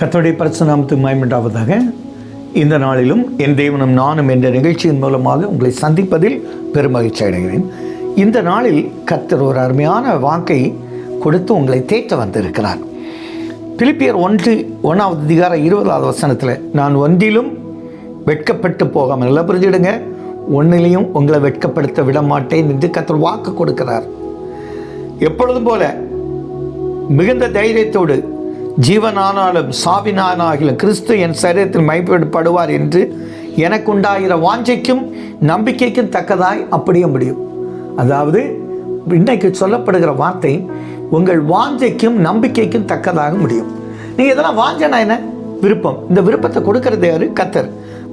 கத்தோடைய பரிசுநாமத்துக்கு மயமண்டாவதாக இந்த நாளிலும் என் தேவனும் நானும் என்ற நிகழ்ச்சியின் மூலமாக உங்களை சந்திப்பதில் பெருமகிழ்ச்சி அடைகிறேன். இந்த நாளில் கத்தர் ஒரு அருமையான வாக்கை கொடுத்து உங்களை தேற்ற வந்திருக்கிறார். பிலிப்பியர் ஒன்று ஒன்றாவது அதிகார இருபதாவது வசனத்தில் நான் ஒன்றிலும் வெட்கப்பட்டு போகாமல் நல்லா புரிஞ்சுடுங்க ஒன்றிலையும் உங்களை வெட்கப்படுத்த விட மாட்டேன் என்று கத்தர் வாக்கு கொடுக்கிறார். எப்பொழுதும் போல மிகுந்த தைரியத்தோடு ஜீவனானாலும் சாவினானாகிலும் கிறிஸ்து என் சரீரத்தில் மைப்படுவார் என்று எனக்கு உண்டாகிற வாஞ்சைக்கும் நம்பிக்கைக்கும் தக்கதாய் அப்படியே முடியும். அதாவது இன்னைக்கு சொல்லப்படுகிற வார்த்தை உங்கள் வாஞ்சைக்கும் நம்பிக்கைக்கும் தக்கதாக முடியும். நீங்கள் இதெல்லாம் வாஞ்சனா என்ன? விருப்பம். இந்த விருப்பத்தை கொடுக்கறது யாரு? கத்தர்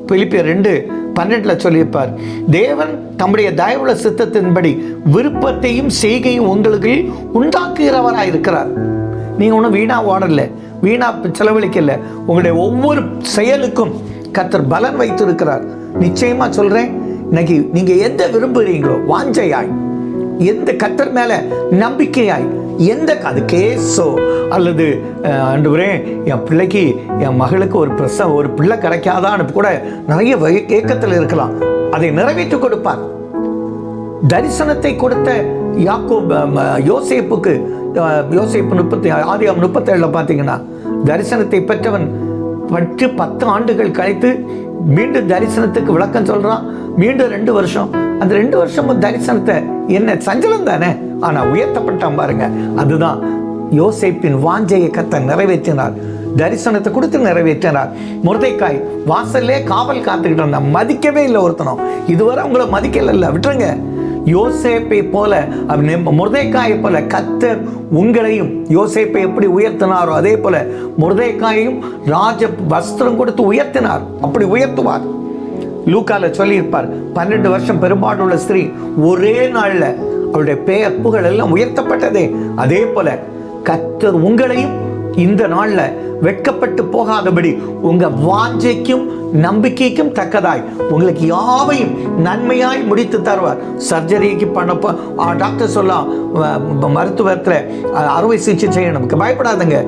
பிலிப்பியர் ரெண்டு பன்னெண்டில் சொல்லியிருப்பார் தேவன் தம்முடைய தயவுள்ள சித்தத்தின்படி விருப்பத்தையும் செய்கையும் உங்களுக்கு உண்டாக்குகிறவராக இருக்கிறார் நீங்கள் ஒன்றும் வீணா ஓடல வீணா செலவழிக்கல. உங்களுடைய ஒவ்வொரு செயலுக்கும் கத்தர் பலன் வைத்திருக்கிறார். நிச்சயமா சொல்றேன் இன்னைக்கு நீங்க எந்த விரும்புகிறீங்களோ வாஞ்சையாய் எந்த கத்தர் மேல நம்பிக்கையாய் எந்த அது கேஸோ அல்லது ஆண்டவரே என் பிள்ளைக்கு என் மகளுக்கு ஒரு பிரசவம் ஒரு பிள்ளை கிடைக்காதான்னு கூட நிறைய வகை- ஏக்கத்தில் இருக்கலாம். அதை நிறைவேற்றி கொடுப்பார். தரிசனத்தை கொடுத்த யாக்கோ யோசேப்புக்கு யோசிப்பு முப்பத்தி ஆதியம் முப்பத்தேழில் பார்த்தீங்கன்னா தரிசனத்தை பெற்றவன் பட்டு பத்து ஆண்டுகள் கழித்து மீண்டும் தரிசனத்துக்கு விளக்கம் சொல்கிறான் மீண்டும் ரெண்டு வருஷம். அந்த ரெண்டு வருஷமும் தரிசனத்தை என்ன சஞ்சலம் தானே? ஆனால் உயர்த்தப்பட்டான் பாருங்க. அதுதான் யோசைப்பின் வாஞ்சையை கத்த நிறைவேற்றினார். தரிசனத்தை கொடுத்து நிறைவேற்றினார். முருதைக்காய் வாசல்லே காவல் காத்துக்கிட்டு இருந்தான். மதிக்கவே இல்லை ஒருத்தனும். இதுவரை உங்களை மதிக்கல விட்டுருங்க. யோசேப்பை போல முருதைக்காயை போல கத்தர் உங்களையும் யோசேப்பை எப்படி உயர்த்தினாரோ அதே போல முருதைக்காயையும் ராஜ வஸ்திரம் கொடுத்து உயர்த்தினார். அப்படி உயர்த்துவார். லூக்கால சொல்லியிருப்பார் பன்னெண்டு வருஷம் பெரும்பாடுள்ள ஸ்திரீ ஒரே நாளில் அவருடைய பெயர் புகழ் எல்லாம் உயர்த்தப்பட்டதே. அதே போல கத்தர் உங்களையும் இந்த நாளில் வெட்கப்பட்டு போகாதபடி உங்க வாஞ்சைக்கும் நம்பிக்கைக்கும் தக்கதாய் உங்களுக்கு யாவையும் நன்மையாய் முடித்து தருவார். சர்ஜரிக்கு பண்ணப்போ டாக்டர் சொல்லலாம் மருத்துவத்தில் அறுவை சிகிச்சை செய்யணும். பயப்படாதுங்க.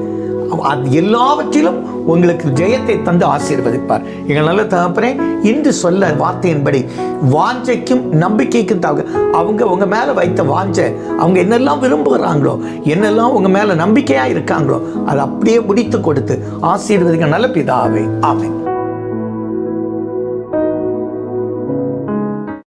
அது எல்லாவற்றிலும் உங்களுக்கு ஜெயத்தை தந்து ஆசீர்வதிப்பார். எங்கள் நல்ல தகப்பனே இன்று சொல்ல வார்த்தையின்படி வாஞ்சைக்கும் நம்பிக்கைக்கும் தக அவங்க உங்கள் மேலே வைத்த வாஞ்சை அவங்க என்னெல்லாம் விரும்புகிறாங்களோ என்னெல்லாம் உங்கள் மேலே நம்பிக்கையாக இருக்காங்களோ அதை அப்படியே முடித்து கொடுத்து ஆசீர்வதிக்க நல்ல பிதாவே. ஆமை